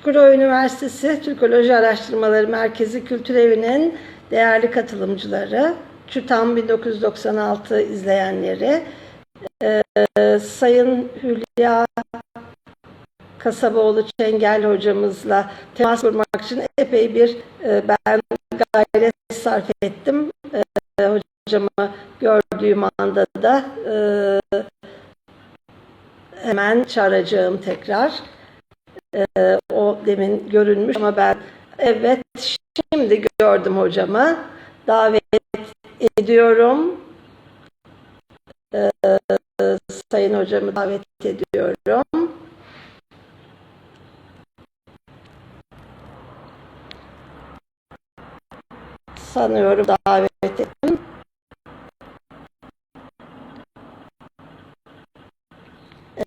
Çukurova Üniversitesi Türkoloji Araştırmaları Merkezi Kültür Evi'nin değerli katılımcıları, ÇÜTAM 1996 izleyenleri, e, Sayın Hülya Kasaboğlu Çengel hocamızla temas kurmak için epey bir e, ben gayret sarf ettim. E, hocamı gördüğüm anda da e, hemen çağıracağım tekrar. E, demin görünmüş ama ben evet şimdi gördüm hocamı. Davet ediyorum. E, sayın hocamı davet ediyorum. Sanıyorum davet ettim.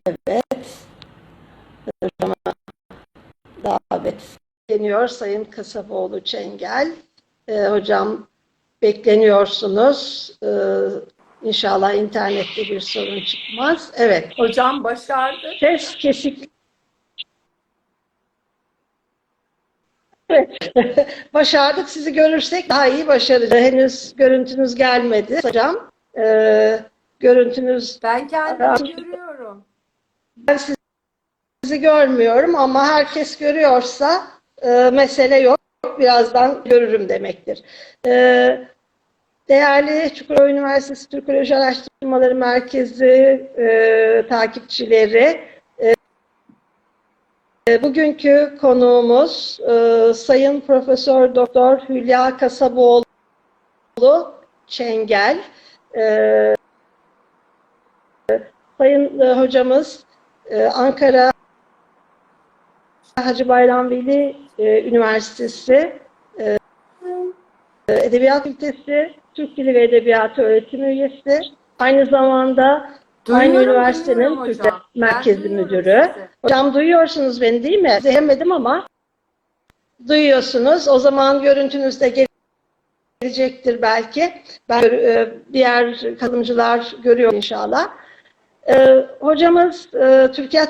Evet. Hocama davet deniyor Sayın Kasaboğlu Çengel. Ee, hocam bekleniyorsunuz. Ee, inşallah internette bir sorun çıkmaz. Evet. Hocam başardı. Ses kesik. Evet. Başardık. Sizi görürsek daha iyi başaracağız. Henüz görüntünüz gelmedi hocam. Ee, görüntünüz Ben kendimi görüyorum. ben sizi görmüyorum ama herkes görüyorsa e, mesele yok. Birazdan görürüm demektir. E, değerli Çukurova Üniversitesi Türkoloji Araştırmaları Merkezi e, takipçileri, e, bugünkü konuğumuz e, Sayın Profesör Doktor Hülya Kasaboğlu Çengel. E, Sayın e, hocamız ee, Ankara Hacı Bayram Veli e, Üniversitesi e, Edebiyat Fakültesi Türk Dili ve Edebiyatı öğretim üyesi. Aynı zamanda aynı Duyuyorum, üniversitenin duyuyorum Türk hocam. Ben Merkezi Müdürü. sizi. Hocam duyuyorsunuz beni değil mi? Demedim ama duyuyorsunuz. O zaman görüntünüz de gelecektir belki. Ben e, diğer katılımcılar görüyor inşallah. Ee, hocamız e, Türkiye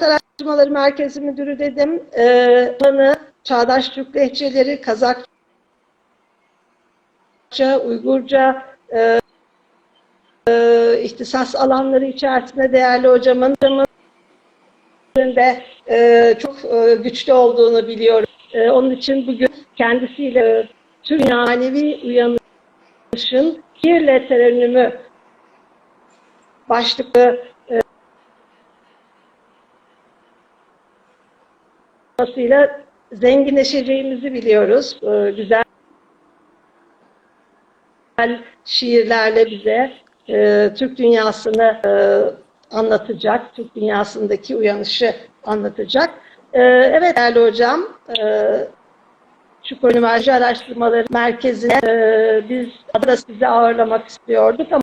Araştırmaları Merkezi Müdürü dedim. Ee, alanı Çağdaş Türk Lehçeleri, Kazakça, Uygurca e, e, ihtisas alanları içerisinde değerli hocamın de e, çok e, güçlü olduğunu biliyorum. E, onun için bugün kendisiyle e, tüm manevi uyanışın kirle terennümü başlıklı olmasıyla zenginleşeceğimizi biliyoruz. Ee, güzel şiirlerle bize e, Türk dünyasını e, anlatacak, Türk dünyasındaki uyanışı anlatacak. E, evet değerli hocam, e, Çukur Üniversitesi Araştırmaları Merkezi'ne e, biz da sizi ağırlamak istiyorduk ama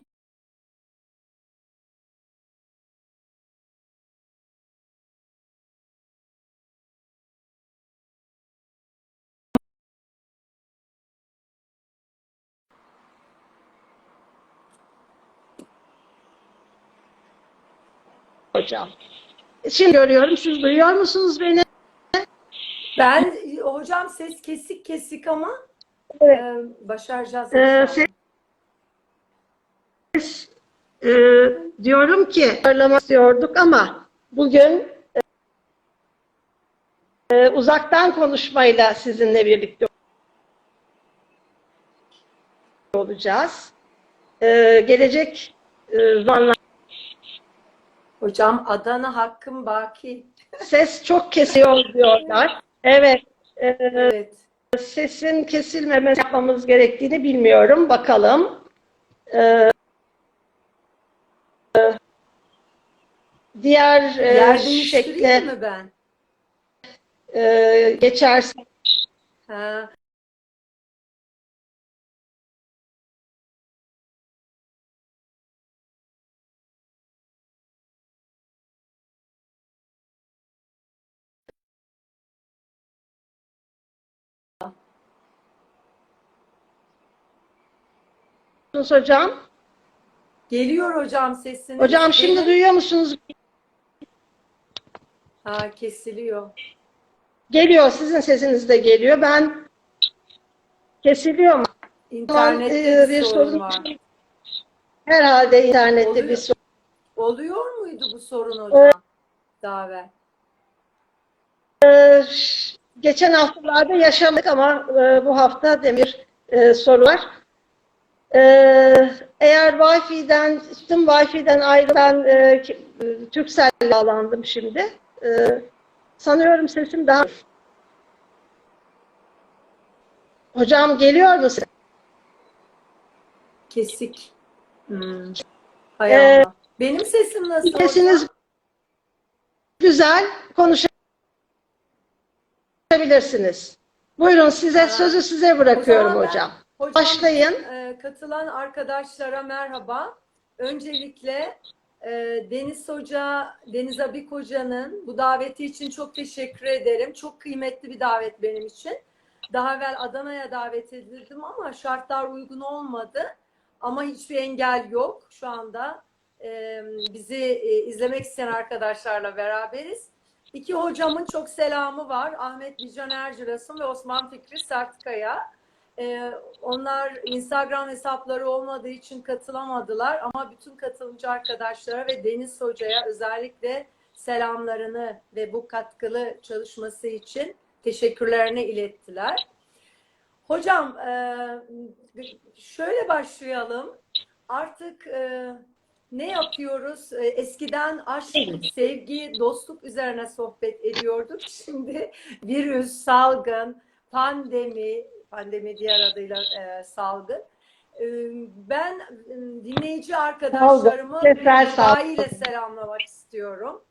hocam. Şimdi görüyorum. Siz duyuyor musunuz beni? Ben hocam ses kesik kesik ama Evet. e, başaracağız. Ee, ses, e, diyorum ki ağırlamak istiyorduk ama bugün e, uzaktan konuşmayla sizinle birlikte olacağız. E, gelecek e, zamanlar Hocam Adana hakkım baki. ses çok kesiyor diyorlar. Evet. e, Evet. sesin kesilmemesi yapmamız gerektiğini bilmiyorum. Bakalım. Diğer e, Yer değiştireyim şekle mi ben? e, geçersek Ha. Hocam. Geliyor hocam sesiniz. Hocam şimdi Benim- duyuyor musunuz? Ha kesiliyor. Geliyor, sizin sesiniz de geliyor. Ben kesiliyor mu? İnternette Ee, bir sorun var. Herhalde internette Oluyor. bir sorun. Oluyor muydu bu sorun hocam? Daha evvel. Ee, geçen haftalarda yaşamadık ama e, bu hafta demir e, soru var. Ee, eğer Wi-Fi'den çıktım, Wi-Fi'den ayrı ben e, e, Turkcell'le bağlandım şimdi. Ee, sanıyorum sesim daha... Hocam geliyor mu ses? Kesik. Hmm. Hay Ee, Allah. Benim sesim nasıl Sesiniz hocam? güzel, konuşabilirsiniz. Buyurun size sözü size bırakıyorum hocam. Hocam, Başlayın. e, katılan arkadaşlara merhaba. Öncelikle e, Deniz Hoca, Deniz Abik Hoca'nın bu daveti için çok teşekkür ederim. Çok kıymetli bir davet benim için. Daha evvel Adana'ya davet edildim ama şartlar uygun olmadı. Ama hiçbir engel yok. Şu anda e, bizi e, izlemek isteyen arkadaşlarla beraberiz. İki hocamın çok selamı var. Ahmet Bican Erciras'ın ve Osman Fikri Sertkaya. Ee, onlar Instagram hesapları olmadığı için katılamadılar ama bütün katılımcı arkadaşlara ve Deniz Hoca'ya özellikle selamlarını ve bu katkılı çalışması için teşekkürlerini ilettiler. Hocam e, şöyle başlayalım. Artık e, ne yapıyoruz? E, Eskiden aşk, sevgi, dostluk üzerine sohbet ediyorduk. Şimdi virüs, salgın, pandemi, pandemi diğer adıyla e, salgın. E, ben dinleyici arkadaşlarımı ile selamlamak istiyorum.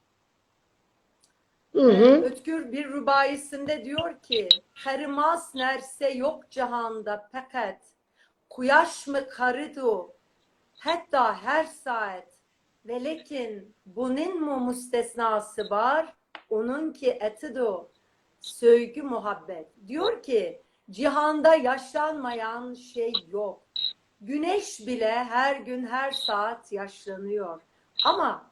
Hı hı. Ötkür bir rubayisinde diyor ki Hermas nerse yok cihanda fakat Kuyaş mı karıdu hatta her saat ve lekin bunun mu müstesnası var onun ki etidu sövgü muhabbet diyor ki cihanda yaşlanmayan şey yok güneş bile her gün her saat yaşlanıyor ama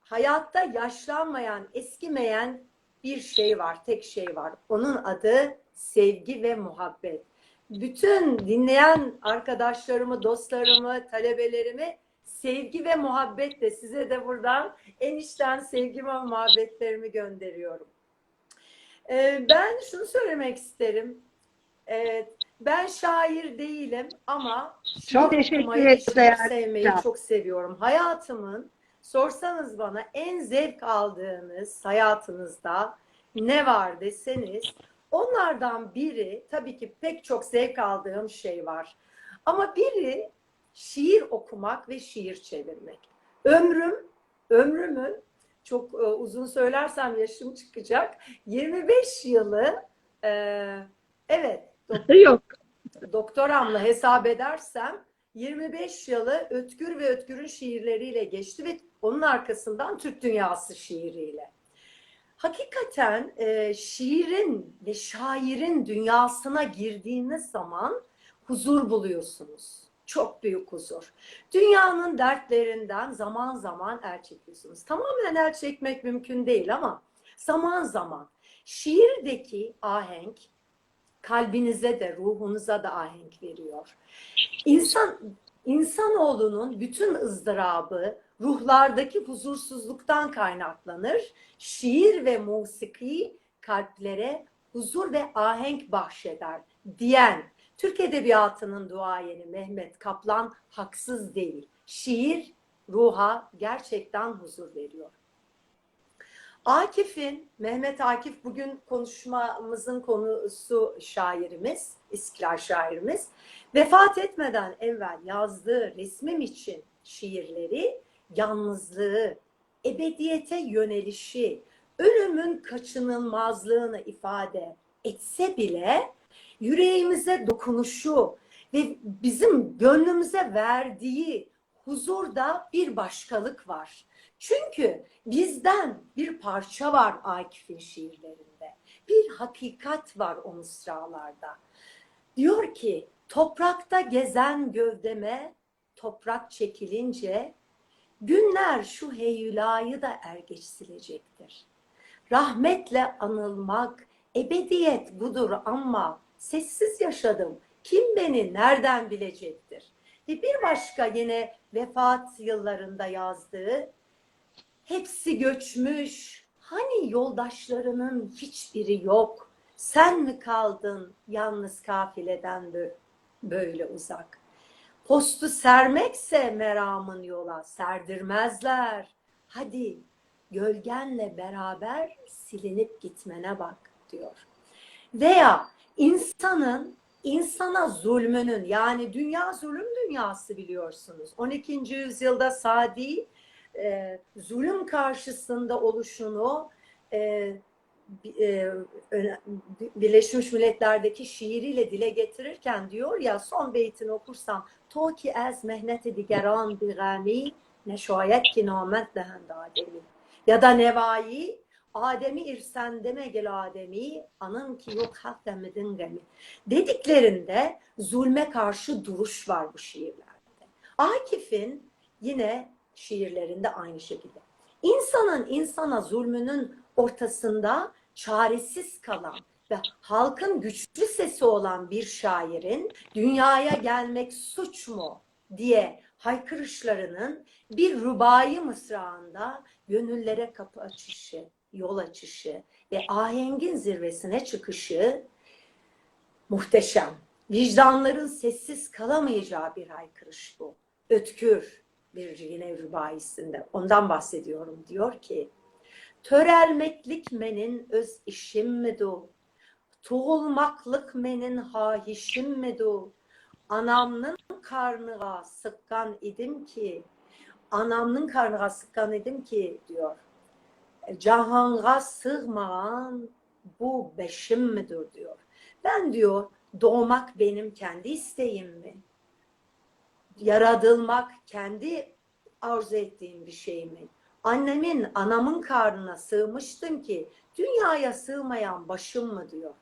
hayatta yaşlanmayan, eskimeyen bir şey var, tek şey var. Onun adı sevgi ve muhabbet. Bütün dinleyen arkadaşlarımı, dostlarımı, talebelerimi sevgi ve muhabbetle size de buradan en içten sevgi ve muhabbetlerimi gönderiyorum. Ee, ben şunu söylemek isterim. Evet, ben şair değilim ama Çok teşekkür ederim sevmeyi hocam. çok seviyorum. Hayatımın sorsanız bana en zevk aldığınız hayatınızda ne var deseniz onlardan biri tabii ki pek çok zevk aldığım şey var. Ama biri şiir okumak ve şiir çevirmek. Ömrüm, ömrümün çok e, uzun söylersem yaşım çıkacak. 25 yılı e, evet Yok. doktoramla hesap edersem 25 yılı Ötkür ve Ötkür'ün şiirleriyle geçti ve onun arkasından Türk Dünyası şiiriyle. Hakikaten e, şiirin ve şairin dünyasına girdiğiniz zaman huzur buluyorsunuz. Çok büyük huzur. Dünyanın dertlerinden zaman zaman el çekiyorsunuz. Tamamen el çekmek mümkün değil ama zaman zaman şiirdeki ahenk kalbinize de ruhunuza da ahenk veriyor. İnsan insanoğlunun bütün ızdırabı ruhlardaki huzursuzluktan kaynaklanır. Şiir ve musiki kalplere huzur ve ahenk bahşeder diyen Türk Edebiyatı'nın duayeni Mehmet Kaplan haksız değil. Şiir ruha gerçekten huzur veriyor. Akif'in, Mehmet Akif bugün konuşmamızın konusu şairimiz, İstiklal şairimiz. Vefat etmeden evvel yazdığı resmim için şiirleri, yalnızlığı, ebediyete yönelişi, ölümün kaçınılmazlığını ifade etse bile yüreğimize dokunuşu ve bizim gönlümüze verdiği huzurda bir başkalık var. Çünkü bizden bir parça var Akif'in şiirlerinde. Bir hakikat var o mısralarda. Diyor ki toprakta gezen gövdeme toprak çekilince günler şu heyulayı da er geç. Rahmetle anılmak, ebediyet budur ama sessiz yaşadım. Kim beni nereden bilecektir? Ve bir başka yine vefat yıllarında yazdığı hepsi göçmüş. Hani yoldaşlarının hiçbiri yok. Sen mi kaldın yalnız kafileden bö- böyle uzak? Postu sermekse meramın yola serdirmezler. Hadi gölgenle beraber silinip gitmene bak diyor. Veya insanın insana zulmünün yani dünya zulüm dünyası biliyorsunuz. 12. yüzyılda Sadi e, zulüm karşısında oluşunu e, e Birleşmiş Milletler'deki şiiriyle dile getirirken diyor ya son beytini okursam to ki ez mehneti digeran birami neşayet ki namet dehend ademi ya da nevai Adem'i irsen deme gel Adem'i anın ki yok hak demedin gemi dediklerinde zulme karşı duruş var bu şiirlerde. Akif'in yine şiirlerinde aynı şekilde. İnsanın insana zulmünün ortasında çaresiz kalan ve halkın güçlü sesi olan bir şairin dünyaya gelmek suç mu diye haykırışlarının bir rubai mısrağında gönüllere kapı açışı, yol açışı ve ahengin zirvesine çıkışı muhteşem. Vicdanların sessiz kalamayacağı bir haykırış bu. Ötkür bir yine rubaisinde. Ondan bahsediyorum. Diyor ki Törelmeklik menin öz işim mi du? Tuğulmaklık menin hahişim mi du? Anamnın karnığa sıkkan idim ki anamnın karnığa sıkkan idim ki diyor. Cahanga sığmayan bu beşim midir diyor. Ben diyor doğmak benim kendi isteğim mi? Yaratılmak kendi arzu ettiğim bir şey mi? Annemin, anamın karnına sığmıştım ki dünyaya sığmayan başım mı diyor.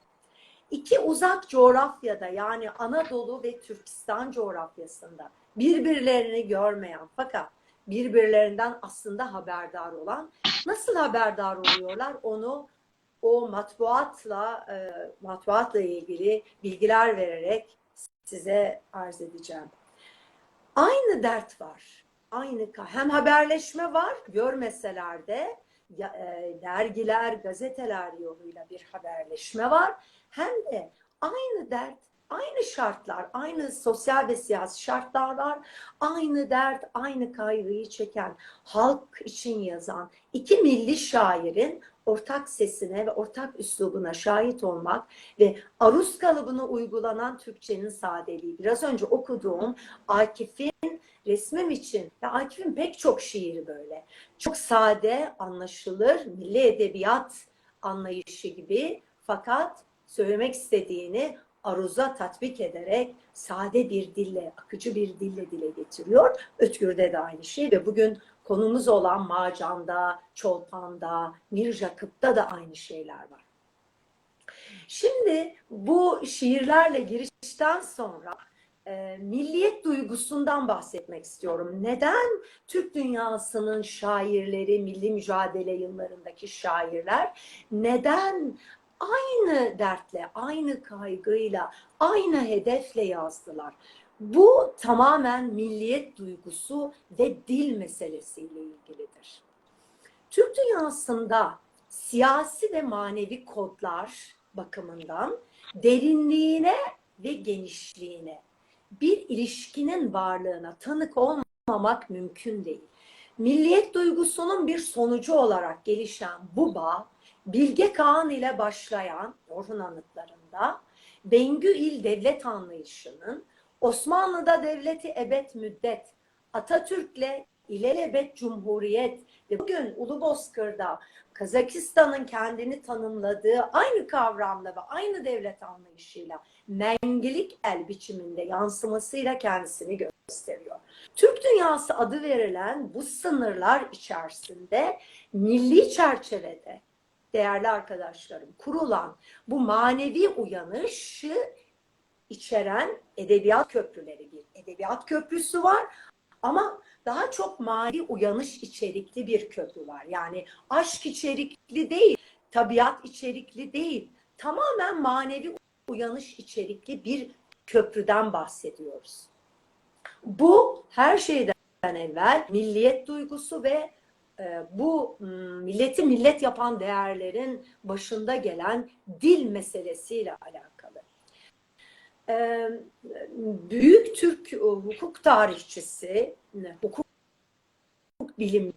İki uzak coğrafyada yani Anadolu ve Türkistan coğrafyasında birbirlerini görmeyen fakat birbirlerinden aslında haberdar olan nasıl haberdar oluyorlar onu o matbuatla e, matbuatla ilgili bilgiler vererek size arz edeceğim. Aynı dert var. Aynı hem haberleşme var görmeseler de ya- e, dergiler, gazeteler yoluyla bir haberleşme var. Hem de aynı dert, aynı şartlar, aynı sosyal ve siyasi şartlar var. Aynı dert, aynı kaygıyı çeken, halk için yazan iki milli şairin ortak sesine ve ortak üslubuna şahit olmak ve aruz kalıbına uygulanan Türkçenin sadeliği. Biraz önce okuduğum Akif'in resmim için ve Akif'in pek çok şiiri böyle. Çok sade, anlaşılır, milli edebiyat anlayışı gibi fakat söylemek istediğini aruza tatbik ederek sade bir dille, akıcı bir dille dile getiriyor. Ötkür'de de aynı şey ve bugün konumuz olan Macan'da, Çolpan'da, Mir Jakıp'ta da aynı şeyler var. Şimdi bu şiirlerle girişten sonra e, milliyet duygusundan bahsetmek istiyorum. Neden Türk dünyasının şairleri, milli mücadele yıllarındaki şairler neden aynı dertle, aynı kaygıyla, aynı hedefle yazdılar? Bu tamamen milliyet duygusu ve dil meselesiyle ilgilidir. Türk dünyasında siyasi ve manevi kodlar bakımından derinliğine ve genişliğine bir ilişkinin varlığına tanık olmamak mümkün değil. Milliyet duygusunun bir sonucu olarak gelişen bu bağ Bilge Kağan ile başlayan Orhun anıtlarında Bengü il devlet anlayışının Osmanlı'da devleti ebed müddet, Atatürk'le ilelebet cumhuriyet ve bugün Ulubozkır'da Kazakistan'ın kendini tanımladığı aynı kavramla ve aynı devlet anlayışıyla mengilik el biçiminde yansımasıyla kendisini gösteriyor. Türk dünyası adı verilen bu sınırlar içerisinde milli çerçevede değerli arkadaşlarım kurulan bu manevi uyanışı içeren edebiyat köprüleri bir edebiyat köprüsü var ama daha çok manevi uyanış içerikli bir köprü var. Yani aşk içerikli değil, tabiat içerikli değil. Tamamen manevi uyanış içerikli bir köprüden bahsediyoruz. Bu her şeyden evvel milliyet duygusu ve bu m, milleti millet yapan değerlerin başında gelen dil meselesiyle alakalı. E, büyük Türk e, hukuk tarihçisi, e, hukuk bilimcisi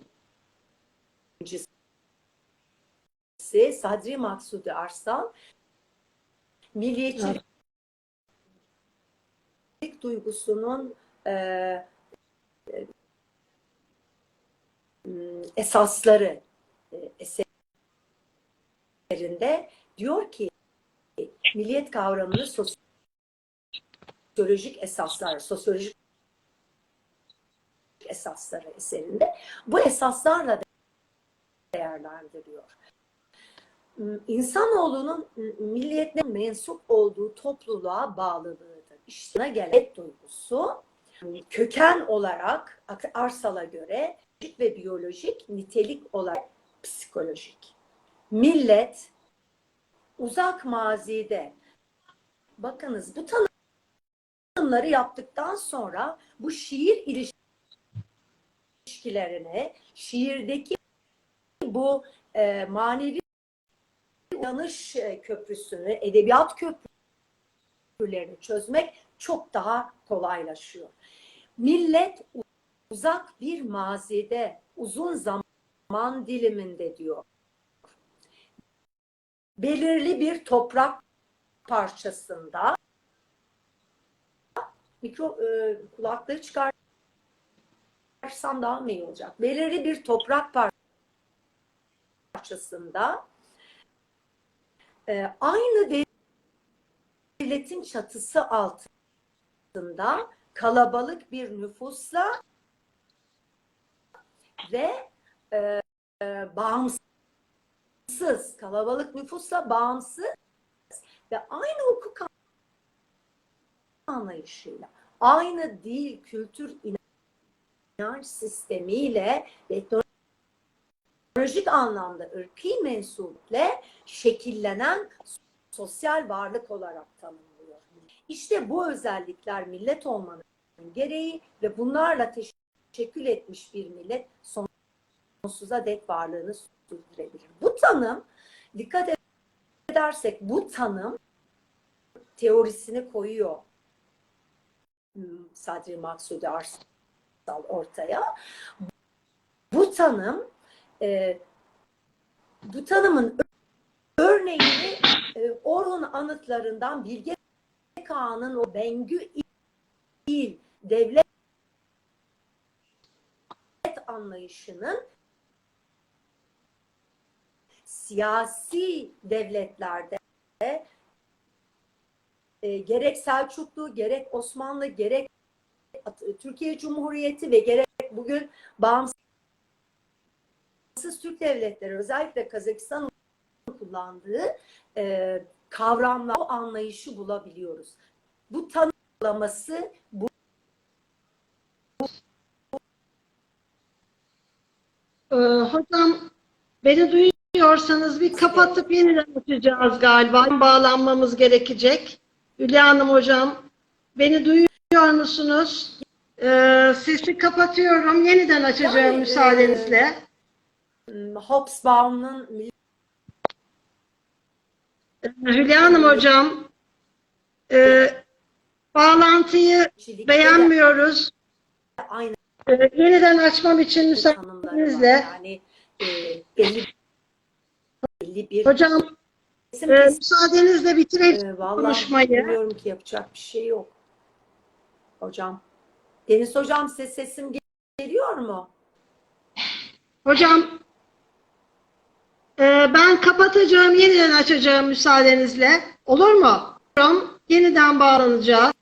Sadri Maksudi Arslan milliyetçilik duygusunun e, e, esasları e, eserinde diyor ki milliyet kavramını sosyolojik esaslar, sosyolojik esasları eserinde bu esaslarla değerlendiriyor. İnsanoğlunun milliyetine mensup olduğu topluluğa bağlılığıdır. İşine gelen duygusu köken olarak Arsal'a göre ve biyolojik, nitelik olarak psikolojik. Millet uzak mazide bakınız bu tanımları yaptıktan sonra bu şiir ilişkilerini şiirdeki bu e, manevi uyanış e, köprüsünü, edebiyat köprülerini çözmek çok daha kolaylaşıyor. Millet uzak bir mazide, uzun zaman diliminde diyor. Belirli bir toprak parçasında mikro e, kulaklığı çıkarsam daha mı iyi olacak? Belirli bir toprak parçasında e, aynı devletin çatısı altında kalabalık bir nüfusla ve e, e, bağımsız kalabalık nüfusla bağımsız ve aynı hukuk anlayışıyla aynı dil, kültür, inanç sistemiyle ve teknolojik anlamda ırkî mensuple şekillenen sosyal varlık olarak tanımlıyor. İşte bu özellikler millet olmanın gereği ve bunlarla teşekkül etmiş bir millet sonsuza dek varlığını sürdürebilir. Bu tanım dikkat edersek bu tanım teorisini koyuyor Sadri Maksudi Arsal ortaya. Bu tanım e, bu tanımın örneğini e, Orhun anıtlarından Bilge Kağan'ın o Bengü il devlet anlayışının siyasi devletlerde e, gerek Selçuklu, gerek Osmanlı, gerek Türkiye Cumhuriyeti ve gerek bugün bağımsız Türk devletleri özellikle Kazakistan'ın kullandığı e, kavramlar, o anlayışı bulabiliyoruz. Bu tanımlaması bu Ee, hocam beni duyuyorsanız bir kapatıp yeniden açacağız galiba. Bağlanmamız gerekecek. Hülya Hanım hocam beni duyuyor musunuz? Ee, sesi kapatıyorum. Yeniden açacağım Yani, müsaadenizle. Hobsbawm'ın Ee, Hülya Hanım hocam e, bağlantıyı kişilikleri beğenmiyoruz. aynı Ee, yeniden açmam için tanımları müsaadenizle. Yani e, belli, belli bir Hocam kesim e, kesim müsaadenizle bitirelim. Ee, vallahi konuşmayı. bilmiyorum ki yapacak bir şey yok. Hocam. Deniz hocam ses sesim gel- geliyor mu? Hocam e, ben kapatacağım, yeniden açacağım müsaadenizle. Olur mu? Yeniden bağlanacağız.